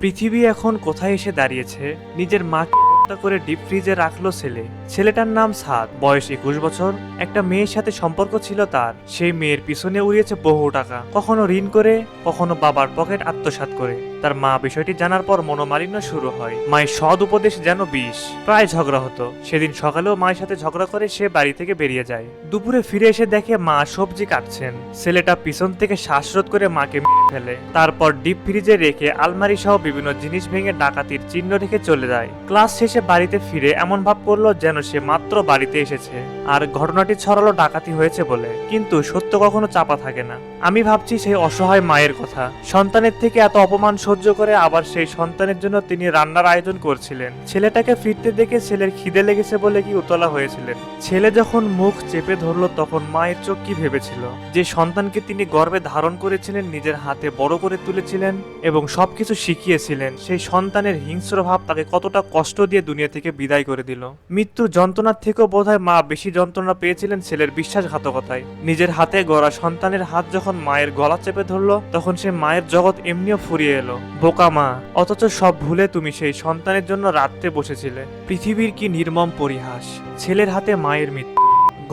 পৃথিবী এখন কোথায় এসে দাঁড়িয়েছে? নিজের মাকে করে ডিপ ফ্রিজে রাখল ছেলে। ছেলেটার নাম সাদ। বয়স একুশ বছর। একটা মেয়ের সাথে সম্পর্ক ছিল তার। সেই মেয়ের পিছনে উড়িয়েছে বহু টাকা। কখনো ঋণ করে, কখনো বাবার পকেট আত্মসাৎ করে। তার মা বিষয়টি জানার পর মনোমালিন্য শুরু হয়। মায়ের সদ উপদেশ যেন বিষ। প্রায় ঝগড়া হতো। সেদিন সকালেও মায়ের সাথে ঝগড়া করে সে বাড়ি থেকে বেরিয়ে যায়। দুপুরে ফিরে এসে দেখে মা সবজি কাটছেন। ছেলেটা পিছন থেকে শ্বাসরোধ করে মাকে ফেলে। তারপর ডিপ ফ্রিজে রেখে আলমারি সহ বিভিন্ন জিনিস ভেঙে ডাকাতির চিহ্ন রেখে চলে যায়। ক্লাস শেষে বাড়িতে ফিরে এমন ভাব করল যেন সে মাত্র বাড়িতে এসেছে। আর ঘটনাটি ছড়ালো ডাকাতি হয়েছে বলে। কিন্তু সত্য কখনো চাপা থাকে না। আমি ভাবছি সেই অসহায় মায়ের কথা। সন্তানের থেকে এত অপমান সহ্য করে আবার সেই সন্তানের জন্য তিনি রান্নার আয়োজন করছিলেন। ছেলেটাকে ফিরতে দেখে ছেলের খিদে লেগেছে বলে কি উতলা হয়েছিলেন। ছেলে যখন মুখ চেপে ধরলো, তখন মায়ের চোখ কি ভেবেছিল? যে সন্তানকে তিনি গর্বে ধারণ করেছিলেন, নিজের হাতে বড় করে তুলেছিলেন এবং সবকিছু শিখিয়েছিলেন, সেই সন্তানের হিংস্র ভাব তাকে কতটা কষ্ট দিয়ে দুনিয়া থেকে বিদায় করে দিল। মৃত্যুর যন্ত্রণার থেকেও বোধহয় মা বেশি যন্ত্রণা পেয়েছিলেন ছেলের বিশ্বাসঘাতকতায়। নিজের হাতে গড়া সন্তানের হাত যখন মায়ের গলা চেপে ধরলো, তখন সে মায়ের জগৎ এমনিও ফুরিয়ে এলো। বোকা মা, অথচ সব ভুলে তুমি সেই সন্তানের জন্য রাত্রে বসেছিলে। পৃথিবীর কি নির্মম পরিহাস, ছেলের হাতে মায়ের মৃত্যু।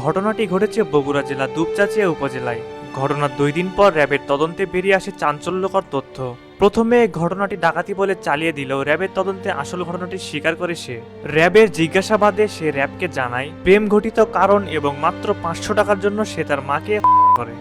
ঘটনাটি ঘটেছে বগুড়া জেলা দুপচাচিয়া উপজেলায়। ঘটনার দুই দিন পর র্যাবের তদন্তে বেরিয়ে আসে চাঞ্চল্যকর তথ্য। প্রথমে ঘটনাটি ডাকাতি বলে চালিয়ে দিলেও র্যাবের তদন্তে আসল ঘটনাটি স্বীকার করে সে। র্যাবের জিজ্ঞাসাবাদে সে র্যাবকে জানায়, প্রেম ঘটিত কারণ এবং মাত্র পাঁচশো টাকার জন্য সে তার মাকে করে।